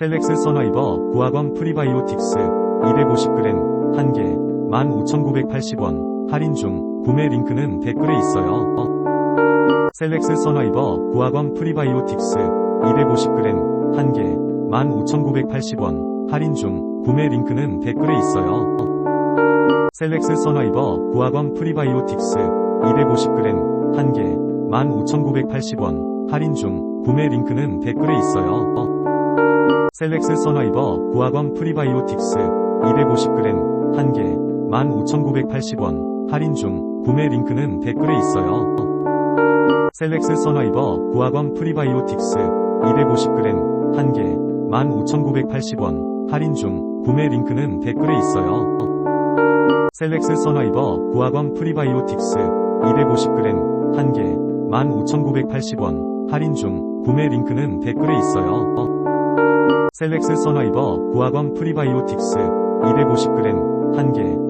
셀렉스 서나이버 구하건 프리바이오틱스 250g 1개 15,980원 할인 중 구매 링크는 댓글에 있어요. 셀렉스 서나이버 구하건 프리바이오틱스 250g 1개 15,980원 할인 중 구매 링크는 댓글에 있어요. 셀렉스 서나이버 구하건 프리바이오틱스 250g 1개 15,980원 할인 중 구매 링크는 댓글에 있어요. 셀렉스 서나이버 구하건 프리바이오틱스 250g 1개 15,980원 할인 중 구매 링크는 댓글에 있어요. 셀렉스 서나이버 구하건 프리바이오틱스 250g 1개 15,980원 할인 중 구매 링크는 댓글에 있어요. 셀렉스 서나이버 구하건 프리바이오틱스 250g 1개 15,980원 할인 중 구매 링크는 댓글에 있어요. 셀렉스 서나이버 구하건 프리바이오틱스 250g 1개